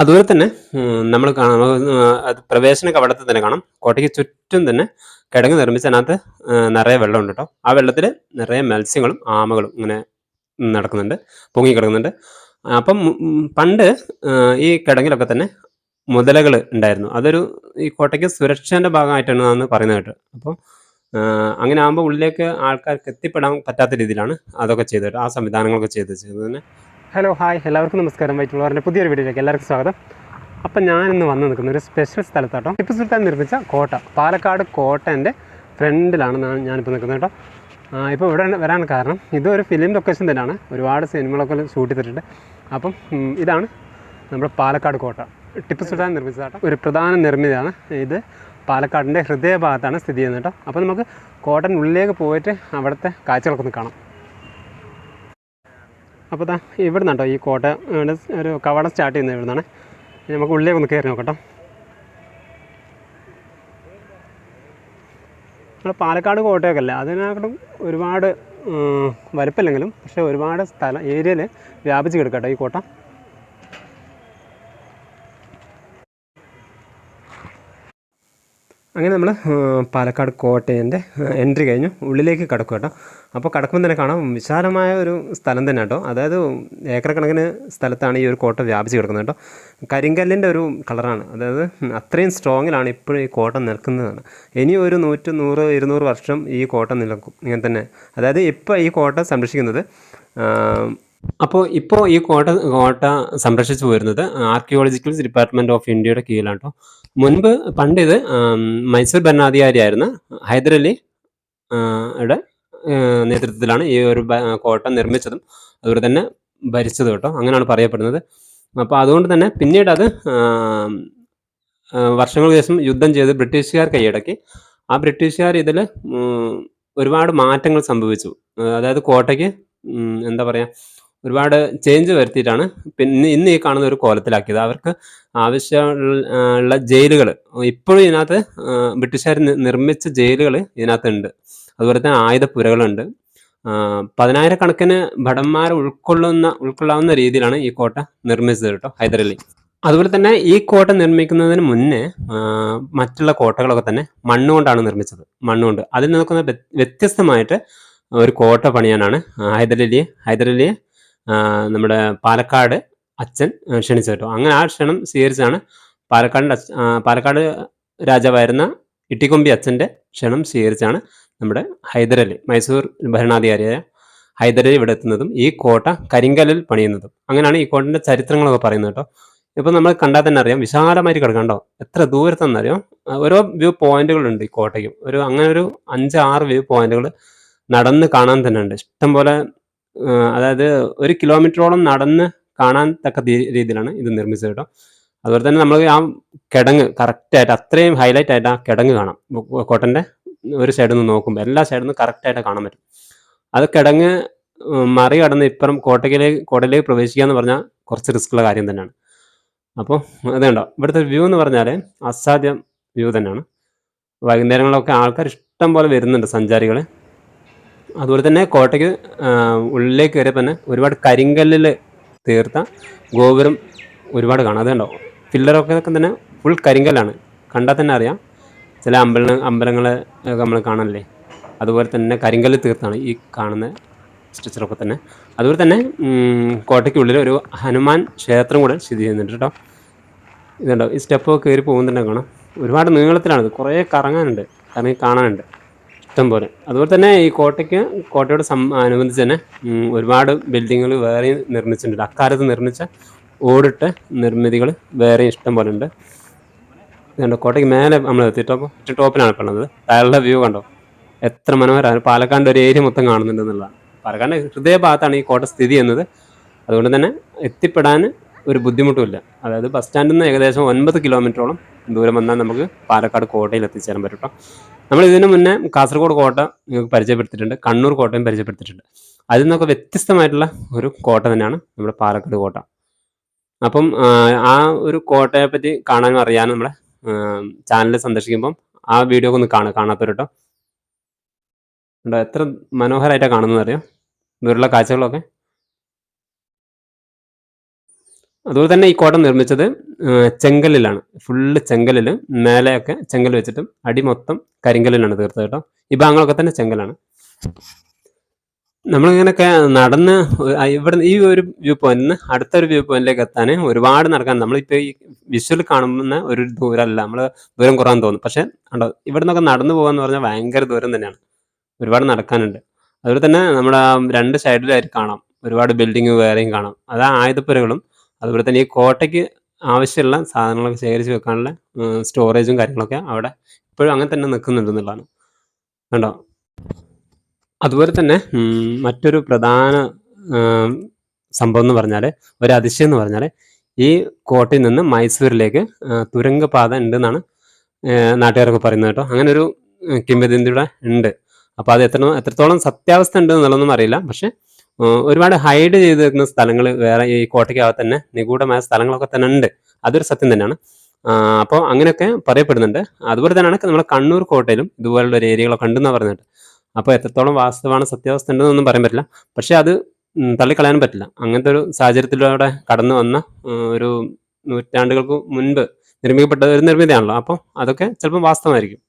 അതുപോലെ തന്നെ നമ്മൾ കാണാം പ്രവേശന കവടത്തിൽ തന്നെ കാണാം. കോട്ടയ്ക്ക് ചുറ്റും തന്നെ കിടങ്ങ് നിർമ്മിച്ച് അതിനകത്ത് നിറയെ വെള്ളമുണ്ട് കേട്ടോ. ആ വെള്ളത്തിൽ നിറയെ മത്സ്യങ്ങളും ആമകളും ഇങ്ങനെ നടക്കുന്നുണ്ട് പൊങ്ങി കിടക്കുന്നുണ്ട്. അപ്പം പണ്ട് ഈ കിടങ്ങിലൊക്കെ തന്നെ മുതലകൾ ഉണ്ടായിരുന്നു. അതൊരു ഈ കോട്ടയ്ക്ക് സുരക്ഷേന്റെ ഭാഗമായിട്ടാണ് അന്ന് പറയുന്നത് കേട്ടോ. അപ്പോൾ അങ്ങനെ ആകുമ്പോൾ ഉള്ളിലേക്ക് ആൾക്കാർക്ക് എത്തിപ്പെടാൻ പറ്റാത്ത രീതിയിലാണ് അതൊക്കെ ചെയ്തത് ആ സംവിധാനങ്ങളൊക്കെ ചെയ്ത് ചെയ്തത് തന്നെ. ഹലോ ഹായ് എല്ലാവർക്കും നമസ്കാരം. വൈറ്റുള്ളവരുടെ പുതിയൊരു വീഡിയോയിലേക്ക് എല്ലാവർക്കും സ്വാഗതം. അപ്പം ഞാനിന്ന് വന്ന് നിൽക്കുന്ന ഒരു സ്പെഷ്യൽ സ്ഥലത്താട്ടോ. ടിപ്പു സുൽത്താൻ നിർമ്മിച്ച കോട്ട. പാലക്കാട് കോട്ടന്റെ ഫ്രണ്ടിലാണ് ഞാൻ- ഞാനിപ്പോൾ നിൽക്കുന്നത് കേട്ടോ. ഇപ്പോൾ ഇവിടെ വരാൻ കാരണം ഇതൊരു ഫിലിം ലൊക്കേഷൻ തന്നെയാണ്. ഒരുപാട് സിനിമകളൊക്കെ ഷൂട്ട് ചെയ്തിട്ടുണ്ട്. അപ്പം ഇതാണ് നമ്മുടെ പാലക്കാട് കോട്ട. ടിപ്പു സുൽത്താൻ നിർമ്മിച്ചതാട്ടോ. ഒരു പ്രധാന നിർമ്മിതിയാണ് ഇത്. പാലക്കാടിന്റെ ഹൃദയഭാഗത്താണ് സ്ഥിതി ചെയ്യുന്നത് കേട്ടോ. അപ്പോൾ നമുക്ക് കോട്ടൻ ഉള്ളിലേക്ക് പോയിട്ട് അവിടുത്തെ കാഴ്ചകളൊക്കെ ഒന്ന് കാണാം. അപ്പോൾ ദാ ഇവിടെ നിന്നാട്ടോ ഈ കോട്ട ഒരു കവട സ്റ്റാർട്ട് ചെയ്യുന്നത് ഇവിടെ നിന്നാണ് നമുക്ക് ഉള്ളിലേക്ക് ഒന്ന് കയറി നോക്കട്ടോ. നമ്മൾ പാലക്കാട് കോട്ടയൊക്കെ അല്ല. അതിനകത്തും ഒരുപാട് വലുപ്പമില്ലെങ്കിലും പക്ഷേ ഒരുപാട് സ്ഥലം ഏരിയയിൽ വ്യാപിച്ച് കിടക്കട്ടോ ഈ കോട്ട. അങ്ങനെ നമ്മൾ പാലക്കാട് കോട്ടയന്റെ എൻട്രി കഴിഞ്ഞു. ഉള്ളിലേക്ക് കിടക്കും കേട്ടോ. അപ്പോൾ കടക്കുമ്പോൾ തന്നെ കാണാം. വിശാലമായ ഒരു സ്ഥലം തന്നെ കേട്ടോ. അതായത് ഏക്കർ കണക്കിന് സ്ഥലത്താണ് ഈ ഒരു കോട്ട വ്യാപിച്ച് കിടക്കുന്നത് കേട്ടോ. കരിങ്കല്ലിന്റെ ഒരു കളറാണ്. അതായത് അത്രയും സ്ട്രോങ്ങിലാണ് ഇപ്പോഴും ഈ കോട്ട നിൽക്കുന്നതാണ്. ഇനി ഒരു നൂറ്റ് നൂറ് ഇരുന്നൂറ് വർഷം ഈ കോട്ട നിൽക്കും. ഇങ്ങനെ തന്നെ. അതായത് ഇപ്പോൾ ഈ കോട്ട സംരക്ഷിക്കുന്നത് അപ്പോൾ ഇപ്പോൾ ഈ കോട്ട കോട്ട സംരക്ഷിച്ചു പോരുന്നത് ആർക്കിയോളജിക്കൽ ഡിപ്പാർട്ട്മെന്റ് ഓഫ് ഇന്ത്യയുടെ കീഴിലാണ് കേട്ടോ. മുൻപ് പണ്ട് ഇത് മൈസൂർ ഭരണാധികാരിയായിരുന്ന ഹൈദരലി ഇവിടെ നേതൃത്വത്തിലാണ് ഈ ഒരു കോട്ട നിർമ്മിച്ചതും അതുപോലെ തന്നെ ഭരിച്ചതും കേട്ടോ. അങ്ങനെയാണ് പറയപ്പെടുന്നത്. അപ്പോൾ അതുകൊണ്ട് തന്നെ പിന്നീട് അത് വർഷങ്ങൾക്ക് ശേഷം യുദ്ധം ചെയ്ത് ബ്രിട്ടീഷുകാർ കൈയടക്കി. ആ ബ്രിട്ടീഷുകാർ ഇതിൽ ഒരുപാട് മാറ്റങ്ങൾ സംഭവിച്ചു. അതായത് കോട്ടയ്ക്ക് എന്താ പറയുക ഒരുപാട് ചേഞ്ച് വരുത്തിയിട്ടാണ് പിന്നെ ഇന്ന് ഈ കാണുന്ന ഒരു കോലത്തിലാക്കിയത്. അവർക്ക് ആവശ്യമുള്ള ജയിലുകൾ ഇപ്പോഴും ഇതിനകത്ത് ബ്രിട്ടീഷുകാർ നിർമ്മിച്ച ജയിലുകൾ ഇതിനകത്തുണ്ട്. അതുപോലെ തന്നെ ആയുധപ്പുരകളുണ്ട്. പതിനായിരക്കണക്കിന് ഭടന്മാരെ ഉൾക്കൊള്ളുന്ന ഉൾക്കൊള്ളാവുന്ന രീതിയിലാണ് ഈ കോട്ട നിർമ്മിച്ചത് കേട്ടോ ഹൈദരലി. അതുപോലെ തന്നെ ഈ കോട്ട നിർമ്മിക്കുന്നതിന് മുന്നേ മറ്റുള്ള കോട്ടകളൊക്കെ തന്നെ മണ്ണുകൊണ്ടാണ് നിർമ്മിച്ചത് മണ്ണുകൊണ്ട്. അതിൽ നിന്നൊക്കെ വ്യ- വ്യത്യസ്തമായിട്ട് ഒരു കോട്ട പണിയാനാണ് ഹൈദരലിയെ ഹൈദരലിയെ നമ്മുടെ പാലക്കാട് അച്ഛൻ ക്ഷണിച്ചു കേട്ടോ. അങ്ങനെ ആ ക്ഷണം സ്വീകരിച്ചാണ് പാലക്കാടിന്റെ പാലക്കാട് രാജാവായിരുന്ന ഇട്ടിക്കൊമ്പി അച്ഛന്റെ ക്ഷണം സ്വീകരിച്ചാണ് നമ്മുടെ ഹൈദരലി മൈസൂർ ഭരണാധികാരിയായ ഹൈദരലി ഇവിടെ എത്തുന്നതും ഈ കോട്ട കരിങ്കല്ലിൽ പണിയുന്നതും. അങ്ങനെയാണ് ഈ കോട്ടന്റെ ചരിത്രങ്ങളൊക്കെ പറയുന്നത് കേട്ടോ. ഇപ്പം നമ്മൾ കണ്ടാൽ തന്നെ അറിയാം വിശാലമായിട്ട് കിടക്കണ്ടോ എത്ര ദൂരത്തെന്നറിയാം ഓരോ വ്യൂ പോയിന്റുകളുണ്ട് ഈ കോട്ടയ്ക്കും. ഒരു അങ്ങനെ ഒരു അഞ്ച് ആറ് വ്യൂ പോയിന്റുകൾ നടന്ന് കാണാൻ തന്നെ ഉണ്ട് ഇഷ്ടംപോലെ അതായത് ഒരു കിലോമീറ്ററോളം നടന്ന് കാണാൻ തക്ക രീതിയിലാണ് ഇത് നിർമ്മിച്ചത് കേട്ടോ. അതുപോലെ തന്നെ നമ്മൾ ആ കിടങ്ങ് കറക്റ്റായിട്ട് അത്രയും ഹൈലൈറ്റ് ആയിട്ട് ആ കിടങ്ങ് കാണാം. കോട്ടന്റെ ഒരു സൈഡിൽ നിന്ന് നോക്കുമ്പോൾ എല്ലാ സൈഡിൽ നിന്ന് കറക്റ്റായിട്ട് കാണാൻ പറ്റും. അത് കിടങ്ങ് മറികടന്ന് ഇപ്പുറം കോട്ടയ്ക്കിലേക്ക് കോട്ടയിലേക്ക് പ്രവേശിക്കുക എന്ന് പറഞ്ഞാൽ കുറച്ച് റിസ്ക്കുള്ള കാര്യം തന്നെയാണ്. അപ്പോൾ അതുണ്ടോ ഇവിടുത്തെ വ്യൂ എന്ന് പറഞ്ഞാൽ അസാധ്യം വ്യൂ തന്നെയാണ്. വൈകുന്നേരങ്ങളിലൊക്കെ ആൾക്കാർ ഇഷ്ടം പോലെ വരുന്നുണ്ട് സഞ്ചാരികൾ അതുപോലെ തന്നെ കോട്ടയ്ക്ക് ഉള്ളിലേക്ക് കയറിയപ്പോൾ തന്നെ ഒരുപാട് കരിങ്കല്ലിൽ തീർത്ത ഗോപുരം ഒരുപാട് കാണാം. അതുണ്ടോ പില്ലറൊക്കെ തന്നെ ഫുൾ കരിങ്കല്ലാണ്. കണ്ടാൽ തന്നെ അറിയാം. ചില അമ്പല അമ്പലങ്ങൾ നമ്മൾ കാണാനല്ലേ? അതുപോലെ തന്നെ കരിങ്കല്ല് തീർത്താണ് ഈ കാണുന്ന സ്ട്രക്ചറൊക്കെ തന്നെ. അതുപോലെ തന്നെ കോട്ടയ്ക്കുള്ളിൽ ഒരു ഹനുമാൻ ക്ഷേത്രം കൂടെ സ്ഥിതി ചെയ്യുന്നുണ്ട് കേട്ടോ. ഇതുണ്ടോ? ഈ സ്റ്റെപ്പൊക്കെ കയറി പോകുന്നുണ്ട് കാണാം. ഒരുപാട് നീളത്തിലാണിത് കുറേ കറങ്ങാനുണ്ട്. കറങ്ങി കാണാനുണ്ട്. ഇഷ്ടം പോലെ. അതുപോലെ തന്നെ ഈ കോട്ടയ്ക്ക് കോട്ടയോട് സം അനുബന്ധിച്ച് തന്നെ ഒരുപാട് ബിൽഡിങ്ങുകൾ വേറെയും നിർമ്മിച്ചിട്ടുണ്ട്. അക്കാലത്ത് നിർമ്മിച്ച ഓടിട്ട നിർമ്മിതികൾ വേറെയും ഇഷ്ടം പോലെ ഉണ്ട്. ഇതുണ്ട് കോട്ടയ്ക്ക് മേലെ നമ്മൾ എത്തിയിട്ടപ്പോൾ ടോപ്പിലാണ് ഉള്ളത് താഴെ വ്യൂ കണ്ടോ? എത്ര മനോഹരമാണ് പാലക്കാടിന്റെ ഒരു ഏരിയ മൊത്തം കാണുന്നുണ്ട് എന്നുള്ളതാണ്. പാലക്കാടിന്റെ ഹൃദയഭാഗത്താണ് ഈ കോട്ട സ്ഥിതി ചെയ്യുന്നത്. അതുകൊണ്ട് തന്നെ എത്തിപ്പെടാൻ ഒരു ബുദ്ധിമുട്ടുമില്ല. അതായത് ബസ് സ്റ്റാൻഡിൽ നിന്ന് ഏകദേശം ഒൻപത് കിലോമീറ്ററോളം ദൂരം വന്നാൽ നമുക്ക് പാലക്കാട് കോട്ടയിൽ എത്തിച്ചേരാൻ പറ്റും നമ്മൾ ഇതിനു മുന്നേ കാസർഗോഡ് കോട്ട നിങ്ങൾക്ക് പരിചയപ്പെടുത്തിയിട്ടുണ്ട്. കണ്ണൂർ കോട്ടയും പരിചയപ്പെടുത്തിയിട്ടുണ്ട്. അതിൽ നിന്നൊക്കെ വ്യത്യസ്തമായിട്ടുള്ള ഒരു കോട്ട തന്നെയാണ് നമ്മുടെ പാലക്കാട് കോട്ട. അപ്പം ആ ഒരു കോട്ടയെ പറ്റി കാണാനും അറിയാനും നമ്മുടെ ചാനൽ സന്ദർശിക്കുമ്പം ആ വീഡിയോ ഒന്ന് കാണുക കാണാത്തവർ കേട്ടോ ഉണ്ടോ എത്ര മനോഹരമായിട്ടാണ് കാണുന്നത് അറിയാം? ഇവരുള്ള കാഴ്ചകളൊക്കെ. അതുപോലെ തന്നെ ഈ കോട്ട നിർമ്മിച്ചത് ചെങ്കല്ലിലാണ്. ഫുള്ള് ചെങ്കല്ലിൽ മേലെയൊക്കെ ചെങ്കൽ വെച്ചിട്ടും അടി മൊത്തം കരിങ്കല്ലിലാണ് തീർത്തത് കേട്ടോ. ഈ ഭാഗങ്ങളൊക്കെ തന്നെ ചെങ്കലാണ് നമ്മളിങ്ങനെയൊക്കെ നടന്ന് ഇവിടെ ഈ ഒരു വ്യൂ പോയിന്റിൽ നിന്ന് അടുത്തൊരു വ്യൂ പോയിന്റിലേക്ക് എത്താൻ ഒരുപാട് നടക്കാൻ നമ്മളിപ്പോൾ ഈ വിഷ്വൽ കാണുന്ന ഒരു ദൂരമല്ല നമ്മൾ ദൂരം കുറവാൻ തോന്നും പക്ഷെ ഉണ്ടോ ഇവിടെ നിന്നൊക്കെ നടന്നു പോകാന്ന് പറഞ്ഞാൽ ഭയങ്കര ദൂരം തന്നെയാണ്. ഒരുപാട് നടക്കാനുണ്ട്. അതുപോലെ തന്നെ നമ്മുടെ രണ്ട് സൈഡിലായിട്ട് കാണാം. ഒരുപാട് ബിൽഡിങ് വേറെയും കാണാം. അത് ആയുധപ്പുരകളും അതുപോലെ തന്നെ ഈ കോട്ടയ്ക്ക് ആവശ്യമുള്ള സാധനങ്ങളൊക്കെ ശേഖരിച്ച് വെക്കാനുള്ള സ്റ്റോറേജും കാര്യങ്ങളൊക്കെ അവിടെ ഇപ്പോഴും അങ്ങനെ തന്നെ നിൽക്കുന്നുണ്ടെന്നുള്ളതാണ് കണ്ടോ? അതുപോലെ തന്നെ മറ്റൊരു പ്രധാന സംഭവം എന്ന് പറഞ്ഞാൽ ഒരു അതിശയം എന്ന് പറഞ്ഞാൽ ഈ കോട്ടയിൽ നിന്ന് മൈസൂരിലേക്ക് തുരങ്കപാത ഉണ്ടെന്നാണ് നാട്ടുകാരൊക്കെ പറയുന്നത് കേട്ടോ. അങ്ങനെ ഒരു കിംവദന്തിയുടെ ഉണ്ട്. അപ്പോൾ അത് എത്ര എത്രത്തോളം സത്യാവസ്ഥ ഉണ്ട് എന്നുള്ളതൊന്നും അറിയില്ല. പക്ഷെ ഒരുപാട് ഹൈഡ് ചെയ്ത് വെക്കുന്ന സ്ഥലങ്ങൾ വേറെ ഈ കോട്ടയ്ക്കകത്ത് തന്നെ നിഗൂഢമായ സ്ഥലങ്ങളൊക്കെ തന്നെ ഉണ്ട്. അതൊരു സത്യം തന്നെയാണ്. അപ്പോൾ അങ്ങനെയൊക്കെ പറയപ്പെടുന്നുണ്ട്. അതുപോലെ തന്നെയാണ് നമ്മുടെ കണ്ണൂർ കോട്ടയിലും ഇതുപോലുള്ള ഒരു ഏരിയകളൊക്കെ ഉണ്ടെന്നാണ് പറഞ്ഞിട്ട് അപ്പോൾ എത്രത്തോളം വാസ്തവമാണ് സത്യാവസ്ഥ ഉണ്ടെന്നൊന്നും പറയാൻ പറ്റില്ല. പക്ഷേ അത് തള്ളിക്കളയാനും പറ്റില്ല. അങ്ങനത്തെ ഒരു സാഹചര്യത്തിലൂടെ കടന്നു വന്ന ഒരു നൂറ്റാണ്ടുകൾക്ക് മുൻപ് നിർമ്മിക്കപ്പെട്ട ഒരു നിർമ്മിതിയാണല്ലോ. അപ്പോൾ അതൊക്കെ ചിലപ്പോൾ വാസ്തവമായിരിക്കും.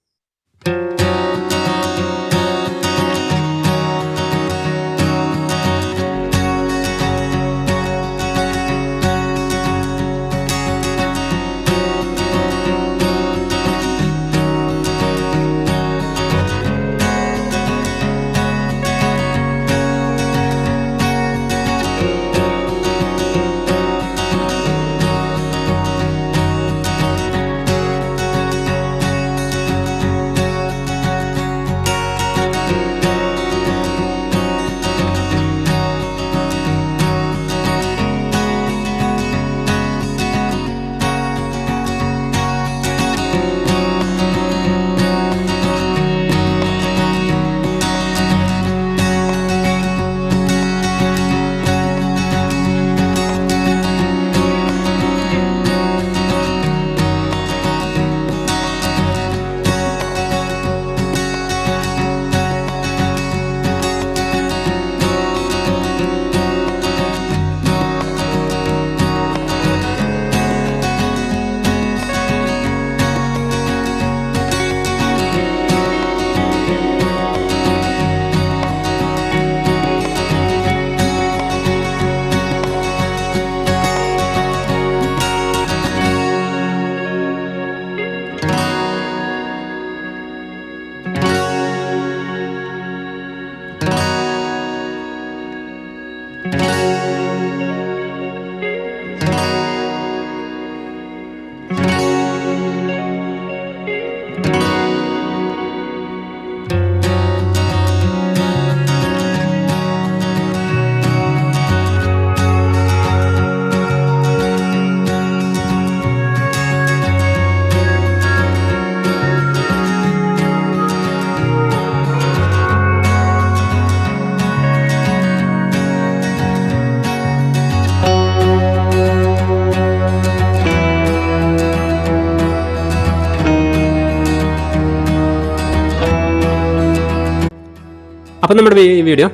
അപ്പം നമ്മുടെ ഈ വീഡിയോ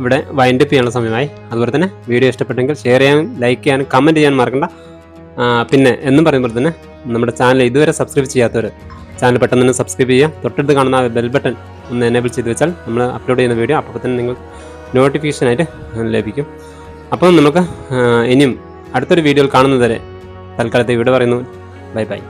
ഇവിടെ വൈൻഡപ്പ് ചെയ്യാനുള്ള സമയമായി. അതുപോലെ തന്നെ വീഡിയോ ഇഷ്ടപ്പെട്ടെങ്കിൽ ഷെയർ ചെയ്യാനും ലൈക്ക് ചെയ്യാനും കമന്റ് ചെയ്യാൻ മറക്കണ്ട. പിന്നെ എന്നും പറയുമ്പോൾ തന്നെ നമ്മുടെ ചാനൽ ഇതുവരെ സബ്സ്ക്രൈബ് ചെയ്യാത്തവർ ചാനൽ പെട്ടെന്ന് തന്നെ സബ്സ്ക്രൈബ് ചെയ്യുക. തൊട്ടടുത്ത് കാണുന്ന ബെൽ ബട്ടൺ ഒന്ന് എനേബിൾ ചെയ്ത് വെച്ചാൽ നമ്മൾ അപ്ലോഡ് ചെയ്യുന്ന വീഡിയോ അപ്പോൾ തന്നെ നിങ്ങൾ നോട്ടിഫിക്കേഷനായിട്ട് ലഭിക്കും. അപ്പം നമുക്ക് ഇനിയും അടുത്തൊരു വീഡിയോയിൽ കാണുന്നതുവരെ തൽക്കാലത്തെ ഇവിടെ പറയുന്നു. Bye bye